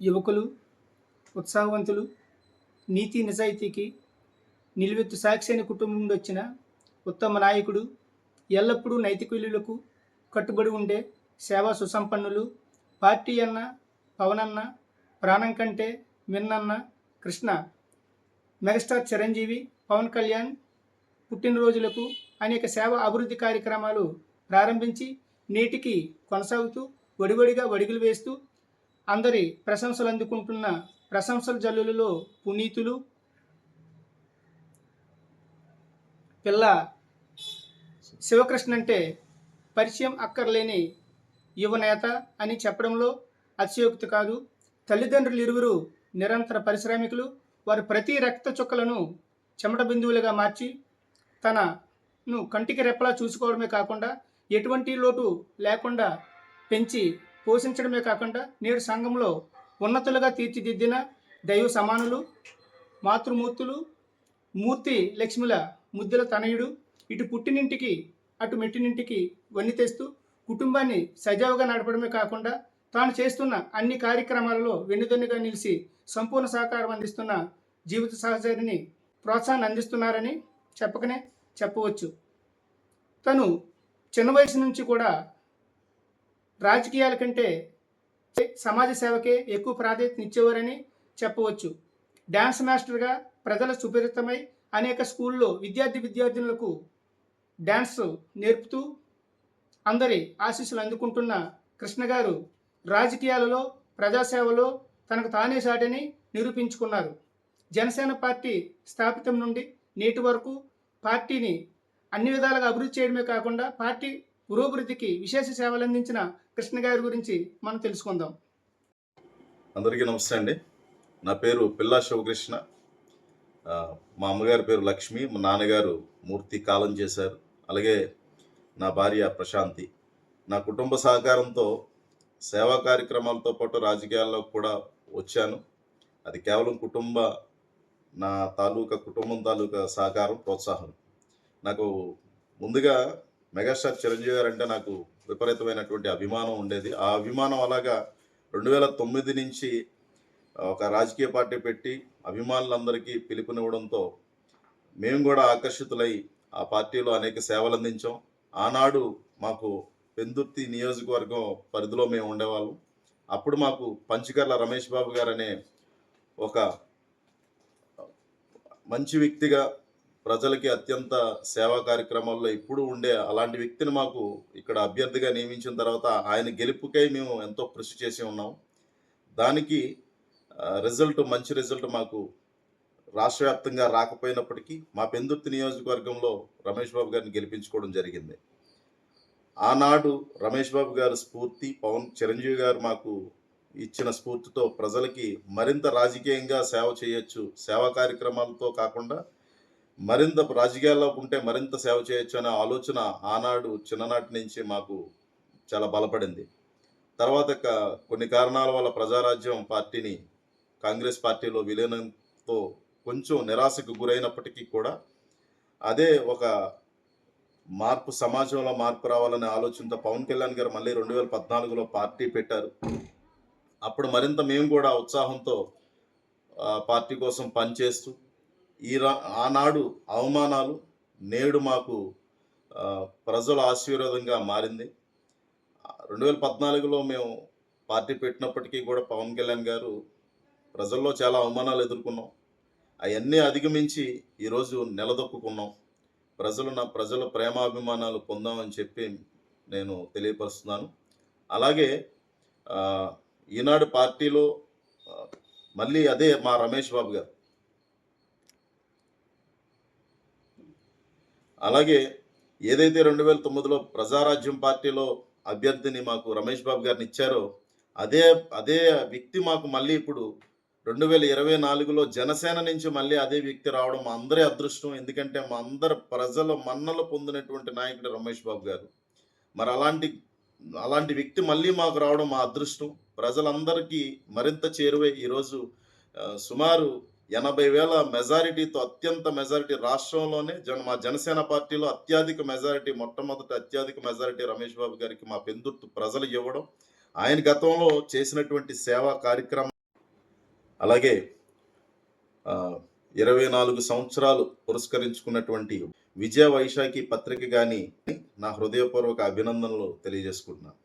యువకులు ఉత్సాహవంతులు నీతి నిజాయితీకి నిలువెత్తు సాక్షి అనే కుటుంబం నుండి వచ్చిన ఉత్తమ నాయకుడు ఎల్లప్పుడూ నైతిక విలువలకు కట్టుబడి ఉండే సేవా సుసంపన్నులు పార్టీ అన్న పవనన్న ప్రాణం కంటే మిన్నన్న కృష్ణ మెగాస్టార్ చిరంజీవి పవన్ కళ్యాణ్ పుట్టినరోజులకు అనేక సేవా అభివృద్ధి కార్యక్రమాలు ప్రారంభించి నేటికి కొనసాగుతూ వడివడిగా వడిగులు వేస్తూ అందరి ప్రశంసలు అందుకుంటున్న ప్రశంసల జల్లులలో పునీతులు పిల్ల శివకృష్ణ అంటే పరిచయం అక్కర్లేని యువనేత అని చెప్పడంలో అతిశయోక్తి కాదు. తల్లిదండ్రులు ఇరువురు నిరంతర పరిశ్రామికులు. వారు ప్రతి రక్త చుక్కలను చెమట బిందువులుగా మార్చి తనను కంటికి రెప్పలా చూసుకోవడమే కాకుండా ఎటువంటి లోటు లేకుండా పెంచి పోషించడమే కాకుండా నేడు సంఘంలో ఉన్నతులుగా తీర్చిదిద్దిన దైవ సమానులు మాతృమూర్తులు మూర్తి లక్ష్ముల ముద్దుల తనయుడు ఇటు పుట్టినింటికి అటు మెట్టినింటికి వన్ని తెస్తూ కుటుంబాన్ని సజావుగా నడపడమే కాకుండా తాను చేస్తున్న అన్ని కార్యక్రమాలలో వెన్నుదన్నుగా నిలిచి సంపూర్ణ సహకారం అందిస్తున్న జీవిత సహచరిని ప్రోత్సాహాన్ని అందిస్తున్నారని చెప్పకనే చెప్పవచ్చు. తను చిన్న వయసు నుంచి కూడా రాజకీయాల కంటే సమాజ సేవకే ఎక్కువ ప్రాధాన్యత ఇచ్చేవారని చెప్పవచ్చు. డ్యాన్స్ మాస్టర్గా ప్రజల సుపరితమై అనేక స్కూల్లో విద్యార్థి విద్యార్థినులకు డ్యాన్స్ నేర్పుతూ అందరి ఆశీస్సులు అందుకుంటున్న కృష్ణ గారు రాజకీయాలలో ప్రజాసేవలో తనకు తానే సాటిని నిరూపించుకున్నారు. జనసేన పార్టీ స్థాపితం నుండి నేటి వరకు పార్టీని అన్ని విధాలుగా అభివృద్ధి చేయడమే కాకుండా పార్టీ పురోభివృద్ధికి విశేష సేవలు అందించిన కృష్ణ గారి గురించి మనం తెలుసుకుందాం. అందరికీ నమస్తే అండి. నా పేరు పిల్లా శివకృష్ణ. మా అమ్మగారి పేరు లక్ష్మి మా నాన్నగారు మూర్తి కాలం చేశారు. అలాగే నా భార్య ప్రశాంతి. నా కుటుంబ సహకారంతో సేవా కార్యక్రమాలతో పాటు రాజకీయాల్లో కూడా వచ్చాను. అది కేవలం కుటుంబ నా తాలూకా కుటుంబం తాలూకా సహకారం ప్రోత్సాహం. నాకు ముందుగా మెగాస్టార్ చిరంజీవి గారు అంటే నాకు విపరీతమైనటువంటి అభిమానం ఉండేది. ఆ అభిమానం అలాగా రెండు వేల తొమ్మిది నుంచి ఒక రాజకీయ పార్టీ పెట్టి అభిమానులందరికీ పిలుపునివ్వడంతో మేము కూడా ఆకర్షితులై ఆ పార్టీలో అనేక సేవలు అందించాం. ఆనాడు మాకు పెందుర్తి నియోజకవర్గం పరిధిలో మేము ఉండేవాళ్ళం. అప్పుడు మాకు పంచకర్ల రమేష్ బాబు గారు అనే ఒక మంచి వ్యక్తిగా ప్రజలకి అత్యంత సేవా కార్యక్రమాల్లో ఇప్పుడు ఉండే అలాంటి వ్యక్తిని మాకు ఇక్కడ అభ్యర్థిగా నియమించిన తర్వాత ఆయన గెలుపుకై మేము ఎంతో కృషి చేసి ఉన్నాం. దానికి రిజల్ట్ మంచి రిజల్ట్ మాకు రాష్ట్ర వ్యాప్తంగా రాకపోయినప్పటికీ మా పెందుర్తి నియోజకవర్గంలో రమేష్ బాబు గారిని గెలిపించుకోవడం జరిగింది. ఆనాడు రమేష్ బాబు గారి స్ఫూర్తి పవన్ చిరంజీవి గారు మాకు ఇచ్చిన స్ఫూర్తితో ప్రజలకి మరింత రాజకీయంగా సేవ చేయొచ్చు సేవా కార్యక్రమాలతో కాకుండా మరింత రాజకీయాల్లో ఉంటే మరింత సేవ చేయొచ్చు అనే ఆలోచన ఆనాడు చిన్ననాటి నుంచి మాకు చాలా బలపడింది. తర్వాత కొన్ని కారణాల వల్ల ప్రజారాజ్యం పార్టీని కాంగ్రెస్ పార్టీలో విలీనంతో కొంచెం నిరాశకు గురైనప్పటికీ కూడా అదే ఒక మార్పు సమాజంలో మార్పు రావాలనే ఆలోచనతో పవన్ కళ్యాణ్ గారు మళ్ళీ రెండు వేల పద్నాలుగులో పార్టీ పెట్టారు. అప్పుడు మరింత మేము కూడా ఉత్సాహంతో పార్టీ కోసం పనిచేస్తూ ఈ రా ఆనాడు అవమానాలు నేడు మాకు ప్రజల ఆశీర్వాదంగా మారింది. రెండు వేల పద్నాలుగులో మేము పార్టీ పెట్టినప్పటికీ కూడా పవన్ కళ్యాణ్ గారు ప్రజల్లో చాలా అవమానాలు ఎదుర్కొన్నాం. అవన్నీ అధిగమించి ఈరోజు నిలదొక్కున్నాం ప్రజలు నా ప్రజల ప్రేమాభిమానాలు పొందామని చెప్పి నేను తెలియపరుస్తున్నాను. అలాగే ఈనాడు పార్టీలో మళ్ళీ అదే మా రమేష్ బాబు గారు అలాగే ఏదైతే రెండు వేల తొమ్మిదిలో ప్రజారాజ్యం పార్టీలో అభ్యర్థిని మాకు రమేష్ బాబు గారిని ఇచ్చారో అదే అదే వ్యక్తి మాకు మళ్ళీ ఇప్పుడు రెండు వేల ఇరవై నాలుగులో జనసేన నుంచి మళ్ళీ అదే వ్యక్తి రావడం మా అందరి అదృష్టం. ఎందుకంటే మా అందరి ప్రజల మన్నలు పొందినటువంటి నాయకుడు రమేష్ బాబు గారు. మరి అలాంటి అలాంటి వ్యక్తి మళ్ళీ మాకు రావడం మా అదృష్టం. ప్రజలందరికీ మరింత చేరువై ఈరోజు సుమారు ఎనభై వేల మెజారిటీతో అత్యంత మెజారిటీ రాష్ట్రంలోనే జన మా జనసేన పార్టీలో అత్యధిక మెజారిటీ మొట్టమొదటి అత్యధిక మెజారిటీ రమేష్ బాబు గారికి మా పెందుర్తు ప్రజలు ఇవ్వడం ఆయన గతంలో చేసినటువంటి సేవా కార్యక్రమం. అలాగే ఇరవై నాలుగు సంవత్సరాలు పురస్కరించుకున్నటువంటి విజయ వైశాఖి పత్రిక కానీ నా హృదయపూర్వక అభినందనలు తెలియజేసుకుంటున్నాను.